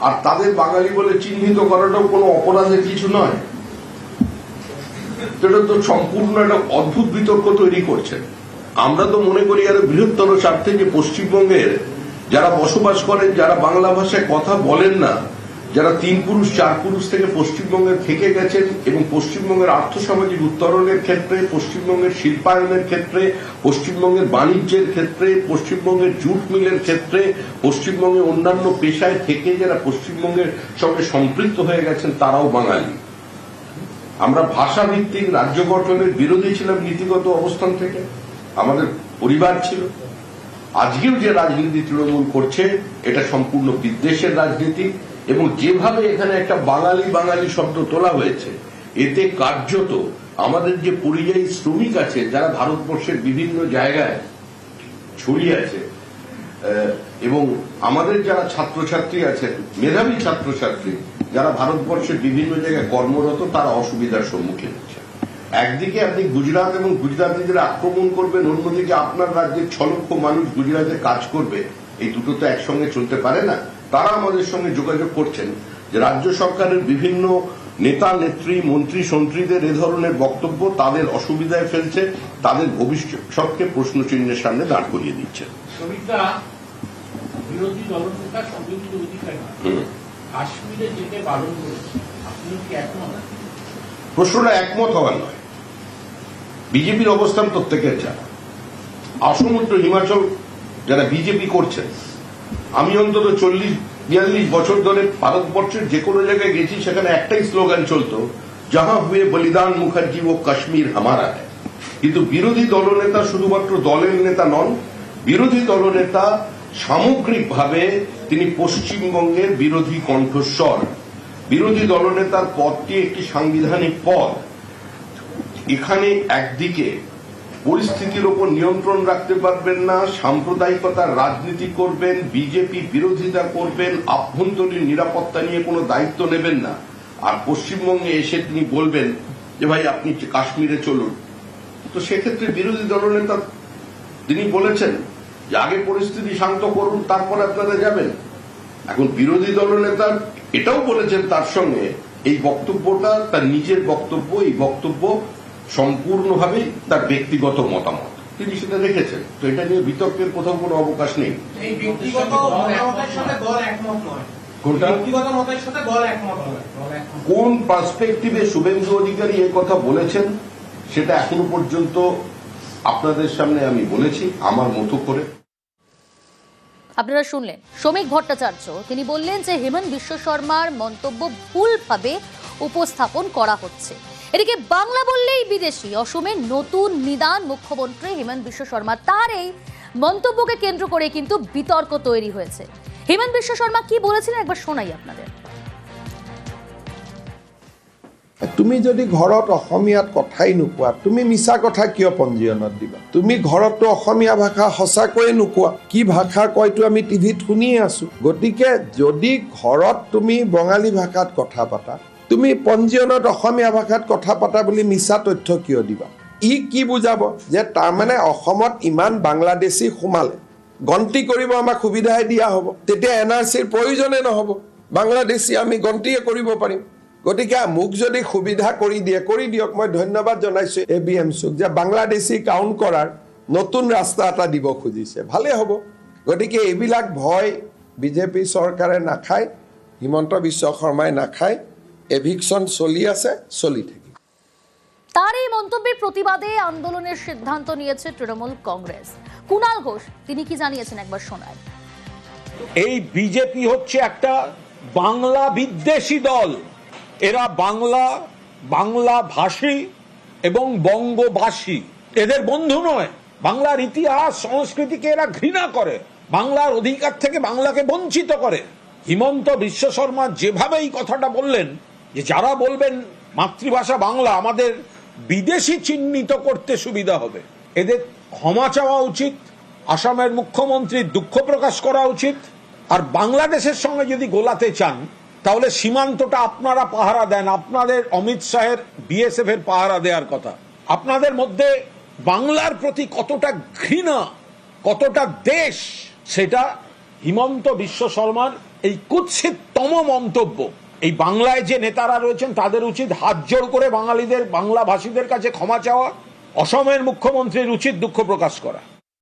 আর তাদের বাঙালি বলে চিহ্নিত করাটাও কোনো অপরাধের কিছু নয়। এটা তো সম্পূর্ণ একটা অদ্ভুত বিতর্ক তৈরি করছে। আমরা তো মনে করি আরও বৃহত্তর স্বার্থে যে পশ্চিমবঙ্গের যারা বসবাস করেন, যারা বাংলা ভাষায় কথা বলেন না যারা তিন পুরুষ, চার পুরুষ থেকে পশ্চিমবঙ্গে থেকে গেছেন এবং পশ্চিমবঙ্গের আর্থসামাজিক উত্তরণের ক্ষেত্রে, পশ্চিমবঙ্গের শিল্পায়নের ক্ষেত্রে, পশ্চিমবঙ্গের বাণিজ্যের ক্ষেত্রে, পশ্চিমবঙ্গের জুট মিলের ক্ষেত্রে পশ্চিমবঙ্গে অন্যান্য পেশায় থেকে যারা পশ্চিমবঙ্গের সঙ্গে সম্পৃক্ত হয়ে গেছেন, তারাও বাঙালি। আমরা ভাষা ভিত্তিক রাজ্য গঠনের বিরোধী ছিলাম নীতিগত অবস্থান থেকে। আমাদের পরিবার ছিল। আজকেও যে রাজনীতি তৃণমূল করছে, এটা সম্পূর্ণ বিদ্বেষের রাজনীতি। এবং যেভাবে এখানে একটা বাঙালি বাঙালি শব্দ তোলা হয়েছে, এতে কার্যত আমাদের যে পরিযায়ী শ্রমিক আছে, যারা ভারতবর্ষের বিভিন্ন জায়গায় ছড়িয়ে আছে এবং আমাদের যারা ছাত্রছাত্রী আছেন, মেধাবী ছাত্রছাত্রী, যারা ভারতবর্ষের বিভিন্ন জায়গায় কর্মরত, তারা অসুবিধার সম্মুখীন হচ্ছে। একদিকে আপনি গুজরাট এবং গুজরাটিদের আক্রমণ করবেন, অন্যদিকে আপনার রাজ্যের ছ লক্ষ মানুষ গুজরাটে কাজ করবে, এই দুটো তো একসঙ্গে চলতে পারে না। তারা আমাদের সঙ্গে যোগাযোগ করছেন যে রাজ্য সরকারের বিভিন্ন নেতা নেত্রী মন্ত্রী সন্ত্রীদের এ ধরনের বক্তব্য তাদের অসুবিধায় ফেলছে তাদের ভবিষ্যৎকে প্রশ্নচিহ্নের সামনে দাঁড় করিয়ে দিচ্ছে। বিরোধী দলনেতা সংযুক্ত অধিকারী। কাশ্মীরে যেতে বারণ করেছে। আপনি কি একমত? প্রশ্নটা একমত হওয়ার নয়। বিজেপির অবস্থান প্রত্যেকের জানা। অসমুদ্র হিমাচল যারা বিজেপি করছেন আমি অন্তত চল্লিশ, বিয়াল্লিশ বছর ধরে ভারতবর্ষের যে কোনো জায়গায় গেছি, সেখানে একটাই স্লোগান চলতো, যাহা হুয়ে বলিদান মুখার্জি ও কাশ্মীর হামারা কিন্তু বিরোধী দলনেতা শুধুমাত্র দলের নেতা নন, বিরোধী দলনেতা সামগ্রিকভাবে তিনি পশ্চিমবঙ্গের বিরোধী কণ্ঠস্বর। বিরোধী দলনেতার পদটি একটি সাংবিধানিক পদ। এখানে একদিকে পরিস্থিতির ওপর নিয়ন্ত্রণ রাখতে পারবেন না সাম্প্রদায়িকতার রাজনীতি করবেন, বিজেপি বিরোধিতা করবেন, আভ্যন্তরীণ নিরাপত্তা নিয়ে কোনো দায়িত্ব নেবেন না। আর পশ্চিমবঙ্গে এসে তিনি বলবেন যে, ভাই, আপনি কাশ্মীরে চলুন। তো সেক্ষেত্রে বিরোধী দলনেতা তিনি বলেছেন যে, আগে পরিস্থিতি শান্ত করুন, তারপর আপনারা যাবেন। এখন বিরোধী দলনেতা এটাও বলেছেন তার সঙ্গে, এই বক্তব্যটা, তার নিজের বক্তব্য, এই বক্তব্য সম্পূর্ণভাবে তার ব্যক্তিগত মতামত। তিনি সেটা রেখেছেন। তো এটা নিয়ে বিতর্কের কোথাও কোনো অবকাশ নেই। এই ব্যক্তিগত মতামতের সাথে দল একমত নয়। কোনটা? ব্যক্তিগত মতের সাথে দল একমত নয়। দল একমত। কোন পার্সপেক্টিভে শুভেন্দু অধিকারী এ কথা বলেছেন সেটা এখনও পর্যন্ত আপনাদের সামনে আমি বলেছি আমার মতো করে। আপনারা শুনলেন শ্রমিক ভট্টাচার্য। তিনি বললেন যে হেমন্ত বিশ্ব শর্মার মন্তব্য ভুলভাবে উপস্থাপন করা হচ্ছে। এদিকে বাংলা বললেই বিদেশি। অসমের নতুন নিদান মুখ্যমন্ত্রী হেমন্ত বিশ্ব শর্মা, তার এই মন্তব্যকে কেন্দ্র করে কিন্তু বিতর্ক তৈরি হয়েছে। হেমন্ত বিশ্ব শর্মা, কি বলেছিলেন? একবার শোনাই আপনাদের। তুমি যদি ঘৰত অসমীয়াত কথাই নোকোৱা, তুমি মিছা কথা কিয় পঞ্জীয়নত দিবা? তুমি ঘৰততো অসমীয়া ভাষা সঁচাকৈয়ে নোকোৱা, কি ভাষা কয়তো আমি টিভিত শুনিয়ে আছো? গতিকে যদি ঘৰত তুমি বঙালী ভাষাত কথা পাতা তুমি পঞ্জীয়নত অসমীয়া ভাষাত কথা পাতা বুলি মিছা তথ্য কিয় দিবা? ই কি বুজাব? যে তাৰমানে অসমত ইমান বাংলাদেশী সোমালে। গন্তি কৰিব আমাক সুবিধাই দিয়া হ'ব। তেতিয়া এন আৰ চিৰ প্ৰয়োজনে নহ'ব। বাংলাদেশী আমি গন্তিয়ে কৰিব পাৰিম। গতিকে মোক যদি সুবিধা কৰি দিয়ে কৰি দিয়ক। মই ধন্যবাদ জনাইছো এ বি এম চুক যে বাংলাদেশী কাউণ্ট কৰাৰ নতুন ৰাস্তা এটা দিব খুজিছে। ভালেই হ'ব। গতিকে এইবিলাক ভয় বিজেপি চৰকাৰে নাখায় হিমন্ত বিশ্ব শৰ্মাই নাখায়। এভিকশ্যন চলি আছে চলি থাকিব তার এই মন্তব্যের প্রতিবাদে আন্দোলনের সিদ্ধান্ত নিয়েছে তৃণমূল কংগ্রেস। কুণাল ঘোষ তিনি কি জানিয়েছেন একবার শোনায়? এই বিজেপি হচ্ছে একটা বাংলা বিদ্বেষী দল। এরা বাংলা বাংলা ভাষী এবং বঙ্গবাসী। এদের বন্ধু নয় বাংলার ইতিহাস সংস্কৃতিকে এরা ঘৃণা করে। বাংলার অধিকার থেকে বাংলাকে বঞ্চিত করে। হিমন্ত বিশ্ব শর্মা যেভাবে এই কথাটা বললেন যে যারা বলবেন মাতৃভাষা বাংলা, আমাদের বিদেশি চিহ্নিত করতে সুবিধা হবে। এদের ক্ষমা চাওয়া উচিত, আসামের মুখ্যমন্ত্রীর দুঃখ প্রকাশ করা উচিত, আর বাংলাদেশের সঙ্গে যদি গোলাতে চান, তাহলে সীমান্তটা আপনারা পাহারা দেন। আপনাদের অমিত শাহের বিএসএফ এর পাহারা দেওয়ার কথা। আপনাদের মধ্যে বাংলার প্রতি কতটা ঘৃণা, কতটা দেশ, সেটা হিমন্ত বিশ্ব শর্মার এই কুৎসিততম মন্তব্য। এই বাংলায় যে নেতারা রয়েছেন, তাদের উচিত হাত জোড় করে বাঙালিদের বাংলা ভাষীদের কাছে ক্ষমা চাওয়া, অসমের মুখ্যমন্ত্রীর উচিত দুঃখ প্রকাশ করা।